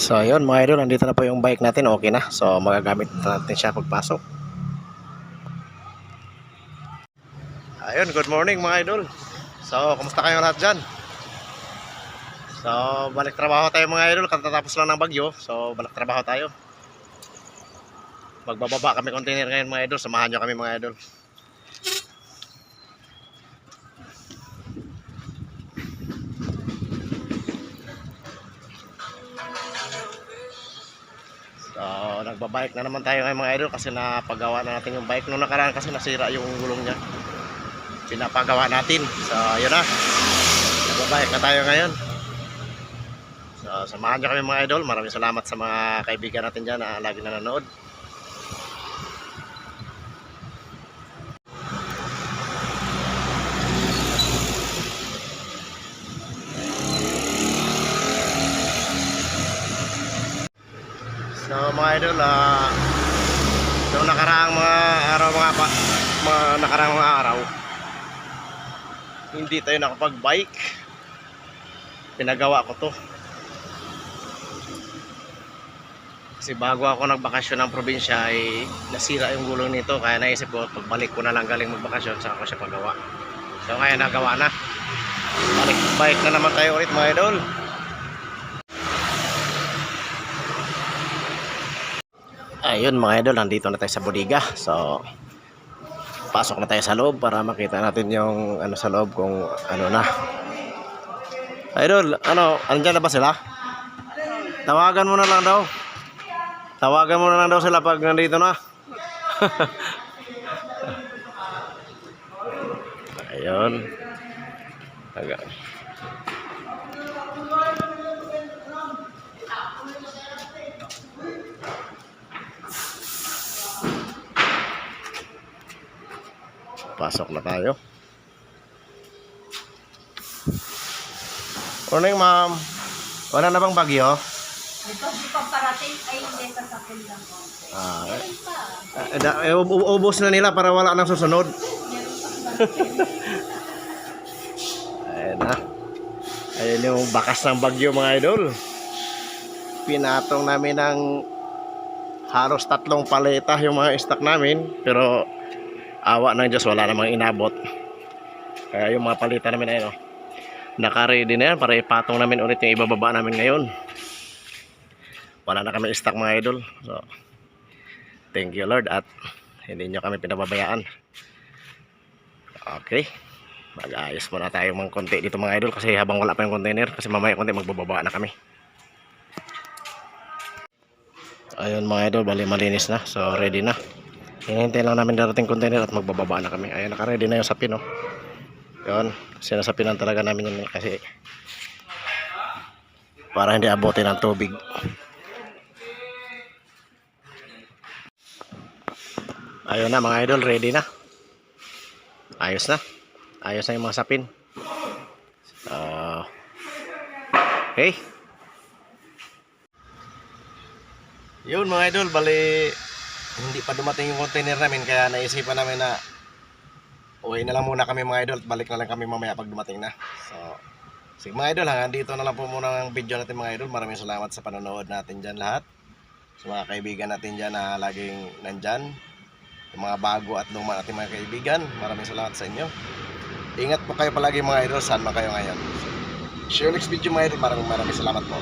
So ayun mga idol, nandito na po yung bike natin, okay na. So magagamit natin siya pagpasok. Ayun, good morning mga idol. So, kumusta kayo lahat dyan? So, balik trabaho tayo mga idol, katatapos lang ng bagyo. So, balik trabaho tayo. Magbababa kami container ngayon mga idol, samahan nyo kami mga idol. So, nagbabike na naman tayo ngayon mga idol kasi napagawa na natin yung bike. Nung nakaraan kasi nasira yung gulong niya. Pinapagawa natin. So, yun na. Nagbabike na tayo ngayon. So, samahan nyo kami mga idol. Maraming salamat sa mga kaibigan natin dyan na lagi na nanood. So mga idol, ah noong nakaraang mga araw mga pa, mga nakaraang mga araw hindi tayo nakapag-bike. Pinagawa ko to. Kasi bago ako nagbakasyon ng probinsya ay nasira yung gulong nito kaya naisip ko pagbalik ko na lang galing magbakasyon saka ko siya pagawa. So ngayon nagawa na. Balik bike na naman tayo ulit mga idol. Ayun mga idol, nandito na tayo sa bodega. So, pasok na tayo sa loob para makita natin yung ano sa loob kung ano na. Idol, ano, andyan na ba sila? Tawagan mo na lang daw. Tawagan mo na lang daw sila pag nandito na. Ayun. Taga. Pasok na tayo. Morning, ma'am. Wala na bang bagyo? Ito, di pa parating ay hindi sasakyan lang ko. Ah, Meron pa. eh, da- eh, ub- ubos na nila para wala nang susunod. Meron pa. Ayan na. Ayan yung bakas ng bagyo mga idol. Pinatong namin ng halos tatlong paleta yung mga stock namin. Pero awa ng Diyos wala namang inabot. Kaya yung mga paleta namin ayun. oh, Naka-ready na yan para ipatong namin ulit yung ibababa namin ngayon. Wala na kami stock mga idol. So, thank you Lord at hindi nyo kami pinababayaan. Okay mag-ayos muna tayo mga konti dito mga idol kasi habang wala pa yung container kasi mamaya konti magbababa na kami ayun mga idol bali malinis na so ready na hinihintay lang namin darating container at magbababa na kami ayun naka ready na yung sapin oh. yun sinasapinan talaga namin yun kasi para hindi abutin ng tubig ayun na mga idol ready na. Ayos na. Ayos na yung mga sapin. Uh, okay yun mga idol bali hindi pa dumating yung container namin kaya naisipan namin na uwi na lang muna kami mga idol balik na lang kami mamaya pag dumating na. So sige mga idol hanggang dito na lang po muna ang video natin mga idol. Maraming salamat sa panonood natin dyan lahat. Sa mga kaibigan natin dyan na laging nandyan yung mga bago at luma natin mga kaibigan maraming salamat sa inyo Ingat po kayo palagi mga idol, saan man kayo ngayon. See you next video mga idol, maraming maraming salamat po.